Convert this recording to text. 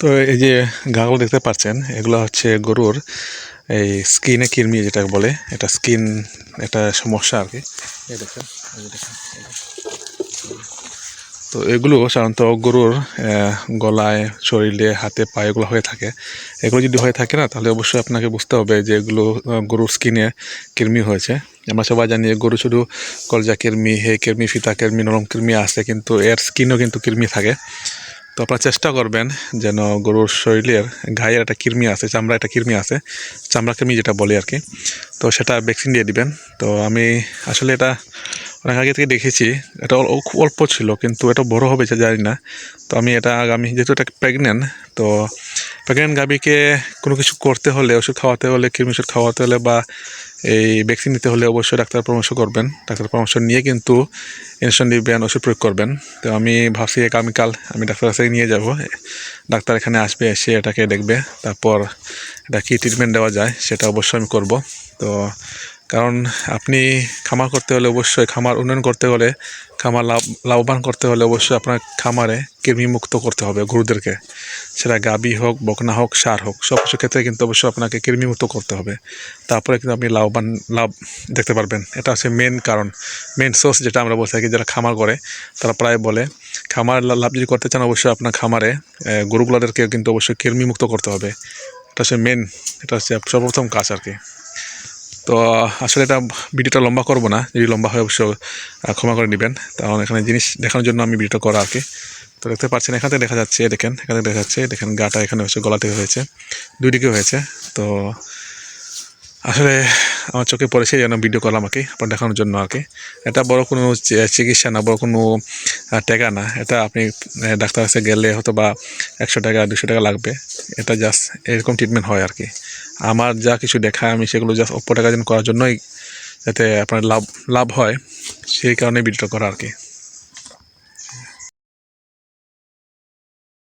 তো এই যে গাগুলো দেখতে পাচ্ছেন, এগুলো হচ্ছে গরুর এই স্কিনে কৃমি যেটা বলে, এটা স্কিন একটা সমস্যা আর কি। দেখেন। তো এগুলো সাধারণত গরুর গলায়, শরীরে, হাতে, পায়ে এগুলো হয়ে থাকে। এগুলো যদি হয়ে থাকে না, তাহলে অবশ্যই আপনাকে বুঝতে হবে যে এগুলো গরুর স্কিনে কৃমি হয়েছে। আমরা সবাই জানি গরু শুধু কলজা কৃমি, হে কৃমি, ফিতা কৃমি, নরম কৃমি আছে, কিন্তু এর স্কিনও কিন্তু কৃমি থাকে। তো আপনারা চেষ্টা করবেন যেন গরুর শরীরের গায়ের একটা কৃমি আছে চামড়া একটা কৃমি আছে, চামড়া কৃমি যেটা বলে আর কি। তো সেটা ভ্যাকসিন দিয়ে দিবেন। তো আমি আসলে এটা অনেক আগে থেকে দেখেছি। এটা খুব অল্প ছিল, কিন্তু এটা বড় হবে জানি না। তো আমি এটা আগামী, যেহেতু এটা প্রেগনেন্ট তো প্রেগনেন্ট গাভীকে কোনো কিছু করতে হলে, ওষুধ খাওয়াতে হলে, কৃমি ওষুধ খাওয়াতে হলে বা এই ভ্যাকসিন নিতে হলে অবশ্যই ডাক্তার পরামর্শ করবেন। ডাক্তার পরামর্শ নিয়ে কিন্তু ইনজেকশন দিবেন ওষুধ প্রয়োগ করবেন। তো আমি ভাবছি আগামীকাল আমি ডাক্তার কাছে নিয়ে যাব। ডাক্তার এখানে আসবে, এসে এটাকে দেখবে। তারপর এটা কী ট্রিটমেন্ট দেওয়া যায়, সেটা অবশ্যই আমি করব। তো কারণ আপনি খামার করতে হলে অবশ্যই খামার উন্নয়ন করতে হলে খামার লাভ, লাভবান করতে হলে অবশ্যই আপনার খামারে কৃমিমুক্ত করতে হবে গরুদেরকে। সেটা গাবি হোক, বকনা হোক, সার হোক সব কিছু ক্ষেত্রে কিন্তু অবশ্যই আপনাকে কৃমিমুক্ত করতে হবে। তারপরে কিন্তু আপনি লাভবান, লাভ দেখতে পারবেন। এটা হচ্ছে মেন কারণ মেন সোর্স যেটা আমরা বলতে থাকি, যারা খামার করে, তারা প্রায় বলে, খামার লাভ যদি করতে চান অবশ্যই আপনার খামারে গরুগুলাদেরকে কিন্তু অবশ্যই কৃমিমুক্ত করতে হবে। এটা হচ্ছে মেন এটা হচ্ছে সর্বপ্রথম কাজ আর কি। তো, আসলে এটা ভিডিওটা লম্বা করব না। যদি লম্বা হয় অবশ্য ক্ষমা করে নেবেন। কারণ এখানে জিনিস দেখানোর জন্য আমি ভিডিওটা করা আর কি। তো দেখতে পাচ্ছেন, এখান থেকে দেখা যাচ্ছে দেখেন, এখান থেকে দেখা যাচ্ছে দেখেন, গাটা এখানে হয়েছে, গলা থেকে হয়েছে, দুই দিকে হয়েছে। তো আসলে আমার চোখে পড়েছে যেন ভিডিও করলাম আর কি আপনার দেখানোর জন্য আর কি। এটা বড় কোনো চিকিৎসা না, বড় কোনো টাকা না। এটা আপনি ডাক্তার কাছে গেলে হয়তো বা একশো টাকা, দুশো টাকা লাগবে। এটা জাস্ট এরকম ট্রিটমেন্ট হয় আর কি। আমার যা কিছু দেখায় আমি সেগুলো জাস্ট অল্প টাকা দিন করার জন্যই যাতে আপনার লাভ লাভ হয়, সেই কারণে ভিডিওটা করা আর কি।